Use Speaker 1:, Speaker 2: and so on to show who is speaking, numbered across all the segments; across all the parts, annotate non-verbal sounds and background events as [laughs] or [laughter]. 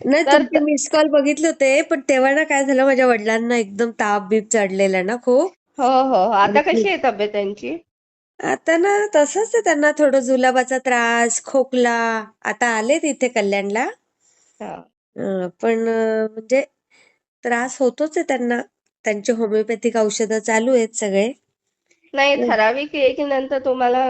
Speaker 1: नाही
Speaker 2: तर
Speaker 1: तुमचे मिस कॉल बघितले होते पण तेव्हा ना काय झालं माझ्या वडिलांना एकदम ताप बीप चढलेला ना खूप.
Speaker 2: हो हो. आता कशी आहे तब्येत त्यांची?
Speaker 1: आता ना तसंच आहे त्यांना थोडं जुलाबाचा त्रास खोकला. आता आले तिथे कल्याणला.
Speaker 2: हा.
Speaker 1: अं, पण अं, म्हणजे त्रास होतोच आहे त्यांना. त्यांची होमिओपॅथिक औषधं चालू आहेत सगळे.
Speaker 2: नाही ठराविक एक नंतर तुम्हाला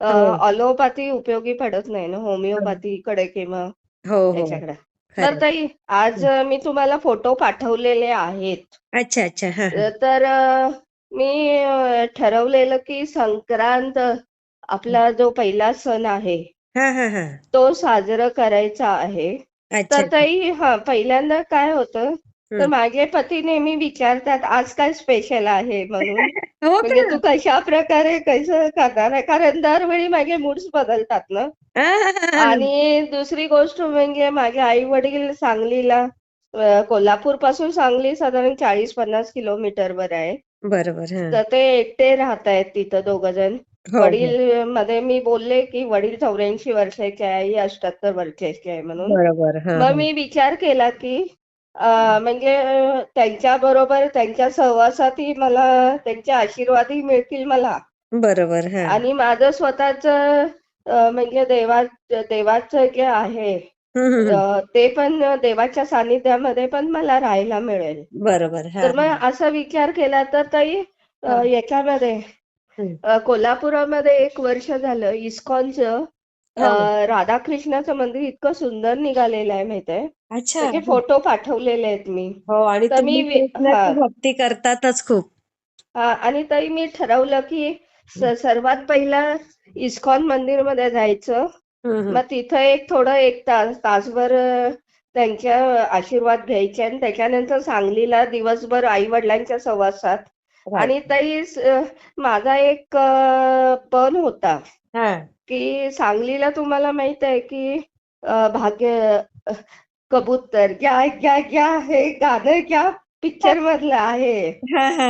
Speaker 1: हो.
Speaker 2: अलोपॅथी उपयोगी पडत नाही ना? होमिओपॅथी कडे किंवा
Speaker 1: हो हो.
Speaker 2: याच्याकडे. तर ताई आज. मी तुम्हाला फोटो पाठवलेले आहेत.
Speaker 1: अच्छा अच्छा. हा
Speaker 2: तर मी ठरवलेलं की संक्रांत आपला जो पहिला सण आहे
Speaker 1: हा हा हा.
Speaker 2: तो साजरा करायचा आहे. तर ताई हा पहिल्यांदा काय होतं? तर. माझे पती नेहमी विचारतात आज काय स्पेशल आहे? म्हणून.
Speaker 1: हो
Speaker 2: म्हणजे तू कशा प्रकारे कसं करणार आहे? कारण दरवेळी माझे मूड्स बदलतात ना. [laughs] आणि दुसरी गोष्ट म्हणजे माझे आई वडील सांगलीला कोल्हापूरपासून सांगली साधारण चाळीस पन्नास किलोमीटरवर आहे.
Speaker 1: बरोबर हा.
Speaker 2: तर ते एकटे राहत आहेत तिथं दोघ जण
Speaker 1: हो हो.
Speaker 2: वडील मध्ये मी बोलले की वडील चौऱ्याऐंशी वर्षाचे आहे आई अठ्याहत्तर वर्षाची आहे म्हणून. मग मी विचार केला की म्हणजे त्यांच्या बरोबर त्यांच्या सहवासातही मला त्यांचे आशीर्वादही मिळतील मला.
Speaker 1: बरोबर हा.
Speaker 2: आणि माझं स्वतःच म्हणजे देवा देवाचं जे आहे ते पण देवाच्या सानिध्यामध्ये पण मला राहायला मिळेल.
Speaker 1: बरोबर हा.
Speaker 2: तर मग असा विचार केला तर ताई याच्यामध्ये कोल्हापुरामध्ये एक वर्ष झालं इस्कॉनचं. अं, राधाकृष्णाचं मंदिर इतकं सुंदर निघालेलं आहे माहितीये?
Speaker 1: अच्छा.
Speaker 2: त्याचे फोटो पाठवलेले आहेत मी.
Speaker 1: हो आणि
Speaker 2: तर मी
Speaker 1: तुम्ही
Speaker 2: वि-
Speaker 1: कृष्णाची
Speaker 2: हा.
Speaker 1: भक्ती करतातच खूप.
Speaker 2: हा आणि तरी मी ठरवलं की स- सर्वात पहिला इस्कॉन मंदिरमध्ये जायचं. मग तिथं एक थोडं एक तास तासभर अं, त्यांच्या आशीर्वाद घ्यायचे आणि त्याच्यानंतर सांगलीला दिवसभर आई वडिलांच्या सहवासात. आणि ताई स- माझा एक पण होता की सांगलीला तुम्हाला माहीत आहे की भाग्य कबूतर क्या क्या क्या हे गाणं क्या पिक्चर मधलं आहे.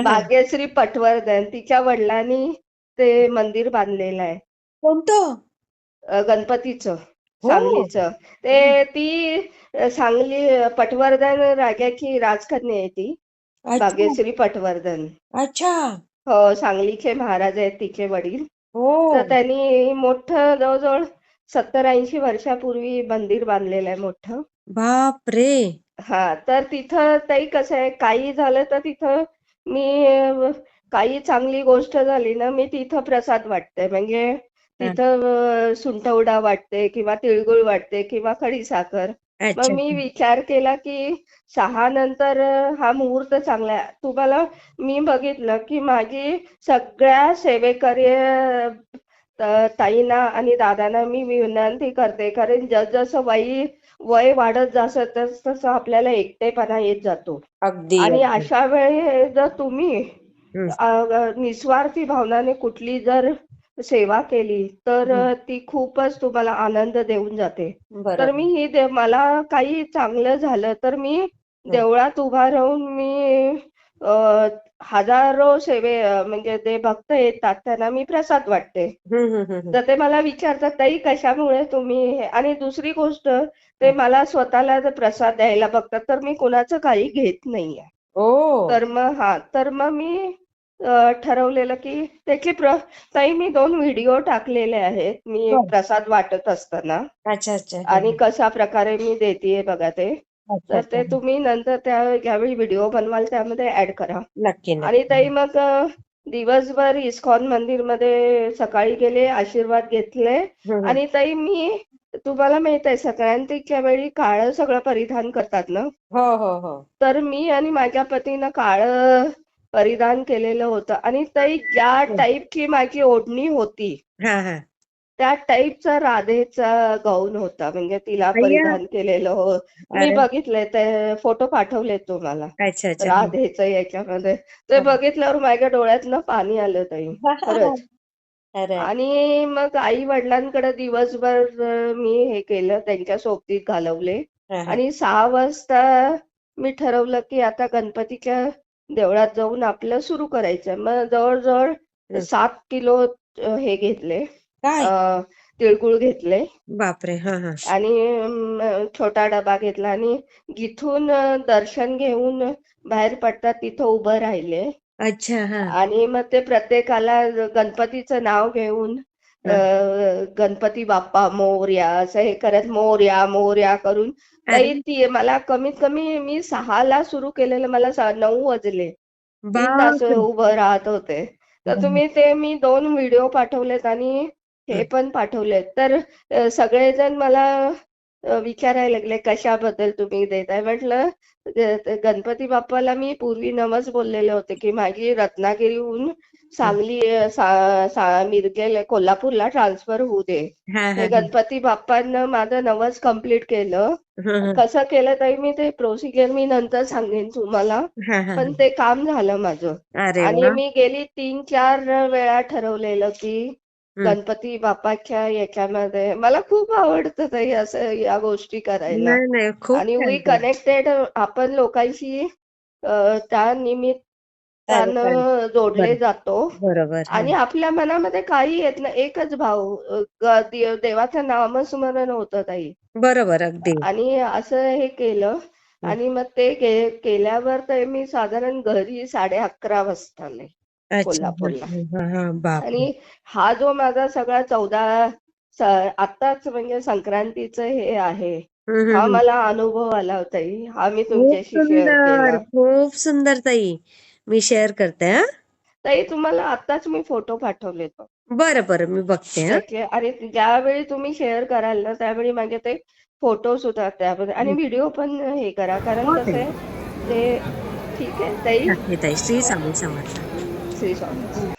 Speaker 2: भाग्यश्री पटवर्धन तिच्या वडिलांनी ते मंदिर बांधलेलं आहे.
Speaker 1: कोणतं?
Speaker 2: गणपतीचं
Speaker 1: हो.
Speaker 2: सांगलीचं. ते ती सांगली पटवर्धन राजाची राजकन्या आहे ती. भाग्यश्री पटवर्धन.
Speaker 1: अच्छा.
Speaker 2: हो सांगलीचे महाराज आहेत तिचे वडील.
Speaker 1: हो.
Speaker 2: तर त्यांनी मोठं जवळजवळ सत्तर ऐंशी वर्षापूर्वी मंदिर बांधलेलं आहे मोठं.
Speaker 1: बाप रे
Speaker 2: हा तर तिथं ताई कसं आहे काही झालं तर तिथं मी अ, काही चांगली गोष्ट झाली ना मी तिथं प्रसाद वाटते म्हणजे. तिथं अ, सुंठवडा वाटते किंवा तिळगुळ वाटते किंवा खडीसाखर मग
Speaker 1: अच्छा.
Speaker 2: मी विचार केला की सहा नंतर हा मुहूर्त चांगला आहे. तुम्हाला मी बघितलं की माझी सगळ्या सेवेकरी अ, त- ताईंना आणि दादांना मी विनंती करते. कारण जसजसं वय वय वाढत जातं तस तसं आपल्याला एकटेपणा येत जातो.
Speaker 1: अगदी
Speaker 2: आणि
Speaker 1: अगदी.
Speaker 2: अशा वेळी जर तुम्ही. अ, निस्वार्थी भावनाने कुठली जर सेवा केली तर ती खूपच तुम्हाला आनंद देऊन जाते. तर मी ही दे- मला काही चांगलं झालं तर मी देवळात उभा राहून मी हजारो सेवे म्हणजे ते भक्त येतात त्यांना मी प्रसाद वाटते. तर ते मला विचारतात ताई कशामुळे तुम्ही हे-" आणि दुसरी गोष्ट ते मला स्वतःला जर प्रसाद द्यायला बघतात तर मी कुणाचं काही घेत नाहीये. तर मग हा तर मग मी ठरवलेलं की त्याची प्र ताई मी दोन व्हिडिओ टाकलेले आहेत. मी. प्रसाद वाटत असताना.
Speaker 1: अच्छा अच्छा
Speaker 2: आणि कशा प्रकारे मी देतेय बघा ते. तर ते तुम्ही नंतर त्या ज्यावेळी व्हिडिओ बनवाल त्यामध्ये ऍड करा.
Speaker 1: नक्की
Speaker 2: आणि ताई मग दिवसभर इस्कॉन मंदिरमध्ये सकाळी गेले आशीर्वाद घेतले. आणि ताई मी तुम्हाला माहीत आहे संक्रांतीच्या वेळी काळं सगळं परिधान करतात ना?
Speaker 1: हो हो हो.
Speaker 2: तर मी आणि माझ्या पतीनं काळं परिधान केलेलं होतं. आणि ताई ज्या टाईपची माझी ओढणी होती त्या टाईपचा राधेचा गाऊन होता. म्हणजे तिला. परिधान केलेलं हो. मी. बघितलंय ते फोटो पाठवले तुम्हाला. राधेचं याच्यामध्ये. ते बघितल्यावर माझ्या डोळ्यातनं पाणी आलं ताई. [laughs] खरंच.
Speaker 1: अरे.
Speaker 2: आणि मग आई वडिलांकडे दिवसभर मी हे केलं त्यांच्या सोबतीत घालवले. आणि सहा वाजता मी ठरवलं की आता गणपतीच्या देवळात जाऊन आपलं सुरू करायचं मग जवळजवळ. सात किलो हे घेतले.
Speaker 1: काय?
Speaker 2: अ, तिळगुळ घेतले.
Speaker 1: बापरे! हा हा.
Speaker 2: आणि छोटा डबा घेतला आणि जिथून अ, दर्शन घेऊन बाहेर पडतात तिथं उभं राहिले.
Speaker 1: अच्छा हा.
Speaker 2: आणि मग ते प्रत्येकाला गणपतीचं नाव घेऊन गणपती बाप्पा मोरया असं हे करत मोरया मोरया करून ती मला कमीत कमी मी सहाला सुरू केलेलं मला नऊ वाजले. तीन तास उभं राहत होते. तर तुम्ही ते मी दोन व्हिडिओ पाठवलेत आणि हे. पण पाठवलेत. तर सगळेजण मला विचारायला लागले कशाबद्दल तुम्ही देताय? म्हटलं गणपती बाप्पाला मी पूर्वी नमस बोललेले होते की माझी रत्नागिरीहून सांगली सा- सा- मिरजेला कोल्हापूरला ट्रान्सफर होऊ दे. गणपती बाप्पांना माझं नवस कंप्लीट केलं. कसं केलं तरी मी ते प्रोसिजर मी नंतर सांगेन तुम्हाला. पण ते काम झालं माझं. आणि मी गेली तीन चार वेळा ठरवलेलं की. गणपती बाप्पाच्या याच्यामध्ये. मला खूप आवडतं ताई असं या गोष्टी करायला.
Speaker 1: नाही नाही खूप
Speaker 2: आणि वी
Speaker 1: छान.
Speaker 2: कनेक्टेड आपण लोकांशी अ, त्या निमित्तानं जोडले. जातो.
Speaker 1: बरोबर हा.
Speaker 2: आणि आपल्या मनामध्ये काही येत नाही. एकच भाव अ, ग- दे- देवाचं नामस्मरण होतं ताई.
Speaker 1: बरोबर अगदी.
Speaker 2: आणि असं हे केलं. आणि मग ते के केल्यावर तर मी साधारण घरी साडे अकरा वाजता आले.
Speaker 1: अच्छा
Speaker 2: कोल्हापूरला.
Speaker 1: हा हा
Speaker 2: आणि हा जो माझा सगळा चौदा आत्ताच म्हणजे संक्रांतीचं हे आहे. हा. मला अनुभव आला होता ही. हा मी तुमच्याशी
Speaker 1: खूप सुंदर ताई. मी शेअर करते हा.
Speaker 2: ताई तुम्हाला आत्ताच मी फोटो पाठवले तो.
Speaker 1: बरं बरं. मी बघते हा.
Speaker 2: आणि ज्यावेळी तुम्ही शेअर कराल ना त्यावेळी माझे ते फोटो सुद्धा त्यामध्ये. आणि व्हिडिओ पण हे करा. कारण
Speaker 1: हो
Speaker 2: कसं. आहे ते ठीक आहे ताई.
Speaker 1: नक्की ताई. श्री 自
Speaker 2: 己小。